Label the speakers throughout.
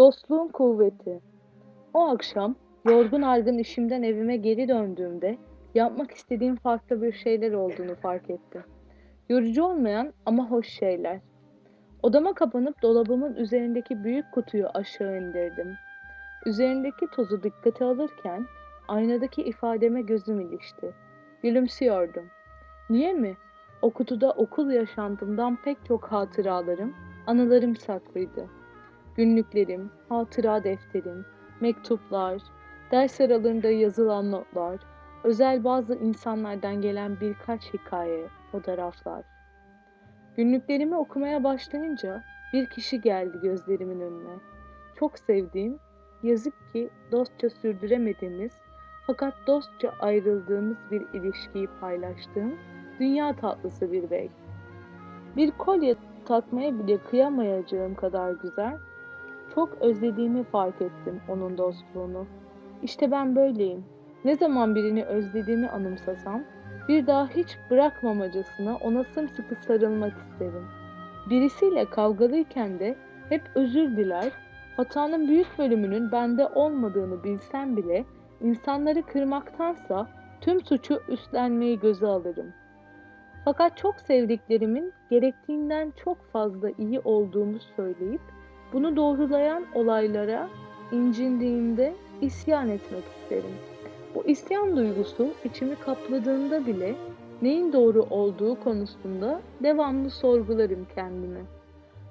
Speaker 1: Dostluğun kuvveti. O akşam yorgun argın işimden evime geri döndüğümde yapmak istediğim farklı bir şeyler olduğunu fark ettim. Yorucu olmayan ama hoş şeyler. Odama kapanıp dolabımın üzerindeki büyük kutuyu aşağı indirdim. Üzerindeki tozu dikkate alırken aynadaki ifademe gözüm ilişti. Gülümsüyordum. Niye mi? O kutuda okul yaşantımdan pek çok hatıralarım, anılarım saklıydı. Günlüklerim, hatıra defterim, mektuplar, ders aralarında yazılan notlar, özel bazı insanlardan gelen birkaç hikaye, fotoğraflar. Günlüklerimi okumaya başlayınca bir kişi geldi gözlerimin önüne. Çok sevdiğim, yazık ki dostça sürdüremediğimiz fakat dostça ayrıldığımız bir ilişkiyi paylaştığım dünya tatlısı bir bey. Bir kolye takmaya bile kıyamayacağım kadar güzel, çok özlediğimi fark ettim onun dostluğunu. İşte ben böyleyim. Ne zaman birini özlediğimi anımsasam, bir daha hiç bırakmamacasına ona sımsıkı sarılmak isterim. Birisiyle kavgalıyken de hep özür diler, hatanın büyük bölümünün bende olmadığını bilsem bile insanları kırmaktansa tüm suçu üstlenmeyi göze alırım. Fakat çok sevdiklerimin gerektiğinden çok fazla iyi olduğumu söyleyip bunu doğrulayan olaylara incindiğimde isyan etmek isterim. Bu isyan duygusu içimi kapladığında bile neyin doğru olduğu konusunda devamlı sorgularım kendimi.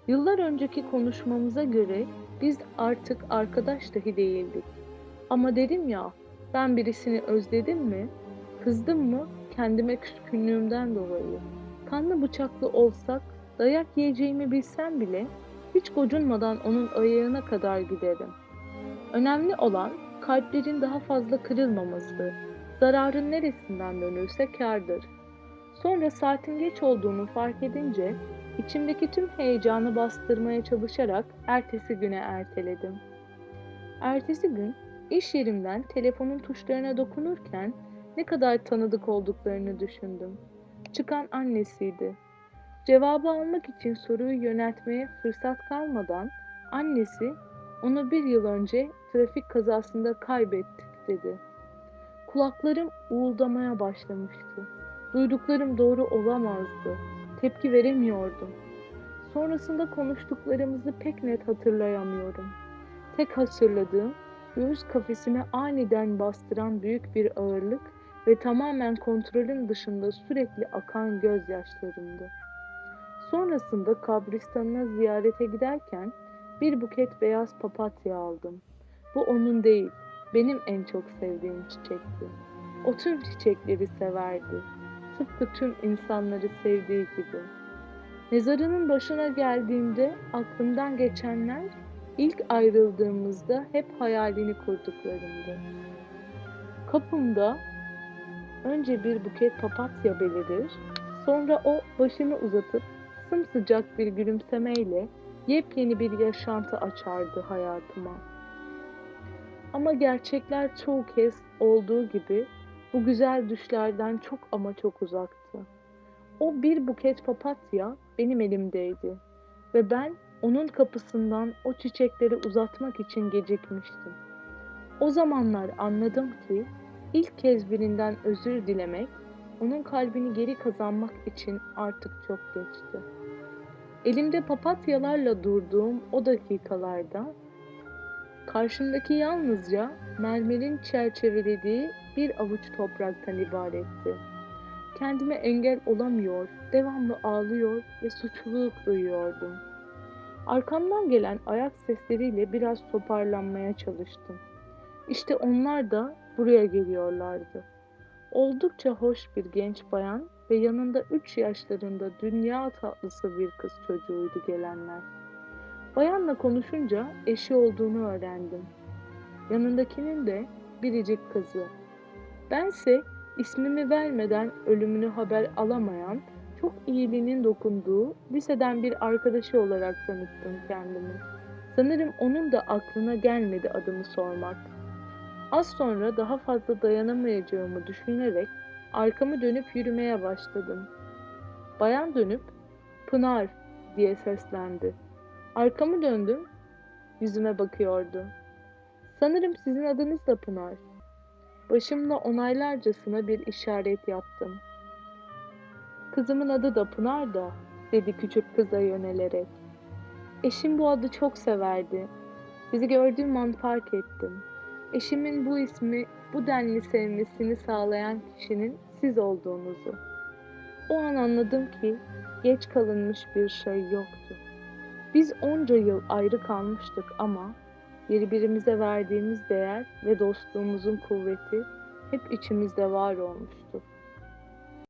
Speaker 1: Yıllar önceki konuşmamıza göre biz artık arkadaş dahi değildik. Ama dedim ya, ben birisini özledim mi, kızdım mı kendime küskünlüğümden dolayı. Kanlı bıçaklı olsak, dayak yiyeceğimi bilsem bile hiç gocunmadan onun ayağına kadar giderim. Önemli olan kalplerin daha fazla kırılmaması, zararın neresinden dönülse kârdır. Sonra saatin geç olduğunu fark edince içimdeki tüm heyecanı bastırmaya çalışarak ertesi güne erteledim. Ertesi gün iş yerimden telefonun tuşlarına dokunurken ne kadar tanıdık olduklarını düşündüm. Çıkan annesiydi. Cevabı almak için soruyu yöneltmeye fırsat kalmadan annesi onu bir yıl önce trafik kazasında kaybettik dedi. Kulaklarım uğuldamaya başlamıştı. Duyduklarım doğru olamazdı. Tepki veremiyordum. Sonrasında konuştuklarımızı pek net hatırlayamıyorum. Tek hatırladığım göğüs kafesime aniden bastıran büyük bir ağırlık ve tamamen kontrolün dışında sürekli akan gözyaşlarımdı. Sonrasında kabristanına ziyarete giderken bir buket beyaz papatya aldım. Bu onun değil, benim en çok sevdiğim çiçekti. O tüm çiçekleri severdi. Tıpkı tüm insanları sevdiği gibi. Mezarının başına geldiğimde aklımdan geçenler ilk ayrıldığımızda hep hayalini kurduklarımdı. Kapımda önce bir buket papatya belirir, sonra o başını uzatıp sımsıcak bir gülümsemeyle yepyeni bir yaşantı açardı hayatıma. Ama gerçekler çoğu kez olduğu gibi bu güzel düşlerden çok ama çok uzaktı. O bir buket papatya benim elimdeydi ve ben onun kapısından o çiçekleri uzatmak için gecikmiştim. O zamanlar anladım ki ilk kez birinden özür dilemek, onun kalbini geri kazanmak için artık çok geçti. Elimde papatyalarla durduğum o dakikalarda karşımdaki yalnızca mermerin çerçevelediği bir avuç topraktan ibaretti. Kendime engel olamıyor, devamlı ağlıyor ve suçluluk duyuyordum. Arkamdan gelen ayak sesleriyle biraz toparlanmaya çalıştım. İşte onlar da buraya geliyorlardı. Oldukça hoş bir genç bayan ve yanında üç yaşlarında dünya tatlısı bir kız çocuğuydu gelenler. Bayanla konuşunca eşi olduğunu öğrendim. Yanındakinin de biricik kızı. Bense ismimi vermeden ölümünü haber alamayan, çok iyiliğinin dokunduğu liseden bir arkadaşı olarak tanıttım kendimi. Sanırım onun da aklına gelmedi adımı sormak. Az sonra daha fazla dayanamayacağımı düşünerek arkamı dönüp yürümeye başladım. Bayan dönüp Pınar diye seslendi. Arkamı döndüm. yüzüme bakıyordu. Sanırım sizin adınız da Pınar. Başımla onaylarcasına bir işaret yaptım. Kızımın adı da Pınar da, dedi küçük kıza yönelerek. Eşim bu adı çok severdi. Sizi gördüğüm an fark ettim. Eşimin bu ismi bu denli sevmesini sağlayan kişinin siz olduğunuzu. O an anladım ki geç kalınmış bir şey yoktu. Biz onca yıl ayrı kalmıştık ama birbirimize verdiğimiz değer ve dostluğumuzun kuvveti hep içimizde var olmuştu.